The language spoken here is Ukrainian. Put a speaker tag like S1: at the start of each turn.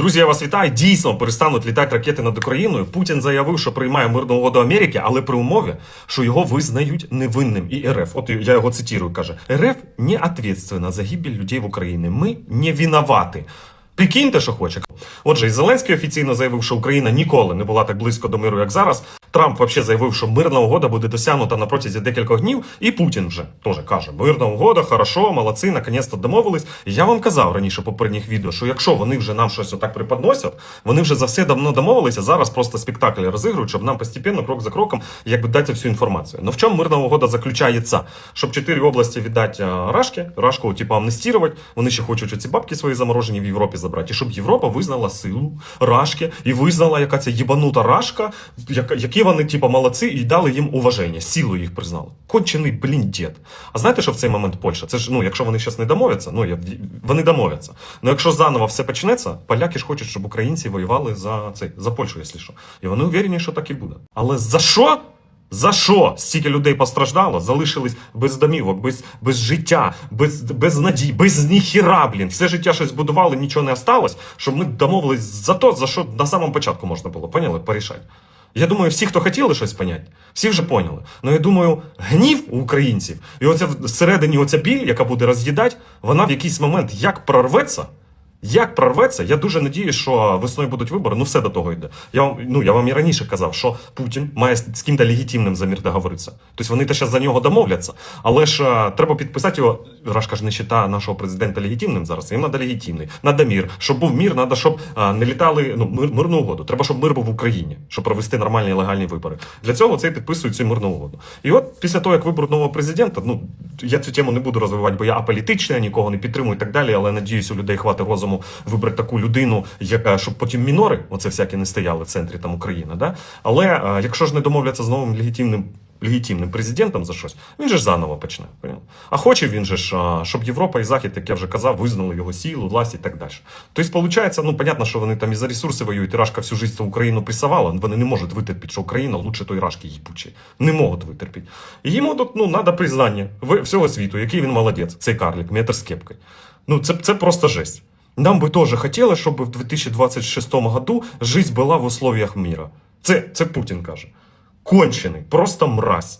S1: Друзі, я вас вітаю. Дійсно перестануть літати ракети над Україною. Путін заявив, що приймає мирну угоду Америки, але при умові, що його визнають невинним. І РФ, от я його цитірую, каже: РФ не відповідальна за гибель людей в Україні. Ми не винувати. Прикиньте, що хоче. Отже, і Зеленський офіційно заявив, що Україна ніколи не була так близько до миру, як зараз. Трамп взагалі заявив, що мирна угода буде досягнута на протязі декількох днів. І Путін вже теж каже: мирна угода, хорошо, молодці, наконець-то домовились. Я вам казав раніше попередніх відео, що якщо вони вже нам щось отак преподносять, вони вже за все давно домовилися. Зараз просто спектаклі розігрують, щоб нам постепенно, крок за кроком, якби дати всю інформацію. Ну в чому мирна угода заключається? Щоб чотири області віддати Рашки, Рашку, типу, амнестувати. Вони ще хочуть оці бабки свої заморожені в Європі забрати. І щоб Європа визнала силу Рашки і визнала, яка ця єбанута Рашка, яка, які вони, типу, молодці, і дали їм уваження, силу їх признали. Кончений, блін, дід. А знаєте, що в цей момент Польща? Це ж, ну, якщо вони зараз не домовляться, ну, вони домовляться. Ну, якщо заново все почнеться, поляки ж хочуть, щоб українці воювали за цей, за Польщу, якщо що. І вони уверені, що так і буде. Але за що? За що стільки людей постраждало, залишились без домівок, без, без життя, без, без надій, без ніхіра, блін. Все життя щось будували, нічого не осталось, щоб ми домовились за то, за що на самому початку можна було, поняли, порішати. Я думаю, всі, хто хотіли щось поняти, всі вже поняли. Ну я думаю, гнів у українців, і оця всередині оця біль, яка буде роз'їдати, вона в якийсь момент як прорветься. Як прорветься, я дуже надіюсь, що весною будуть вибори. Ну все до того йде. Я вам ну я вам і раніше казав, що Путін має з ким-то легітимним за мір договоритися. Тобто вони то зараз за нього домовляться, але ж е, треба підписати його. Рашка ж не вважає нашого президента легітимним зараз. Їм треба легітимний. Надо мір. Щоб був мір, треба, щоб е, не літали ну мир, мирну угоду. Треба, щоб мир був в Україні, щоб провести нормальні легальні вибори. Для цього це і підписують цю мирну угоду. І от після того, як виберуть нового президента, ну я цю тему не буду розвивати, бо я аполітичний, нікого не підтримую і так далі. Але надіюсь, у людей хватить розуму вибрати таку людину, яка щоб потім мінори, оце всякі не стояли в центрі там України. Да? Але е, якщо ж не домовляться з новим легітимним. Легітимним президентом за щось, він же ж заново почне. А хоче він же ж, щоб Європа і Захід, як я вже казав, визнали його силу, власть і так далі. Тобто, виходить, ну, понятно, що вони там і за ресурси воюють, і Рашка всю життя Україну присавала, вони не можуть витерпіти, що Україна лучше той Рашки їбучий. Не можуть витерпіти. Йому тут, ну, треба признання всього світу, який він молодець, цей карлик, метр з кепкою. Ну, це, це просто жесть. Нам би теж хотілося, щоб в 2026 году життя була в условиях мира. Це, це Путін каже. Кончений, просто мразь.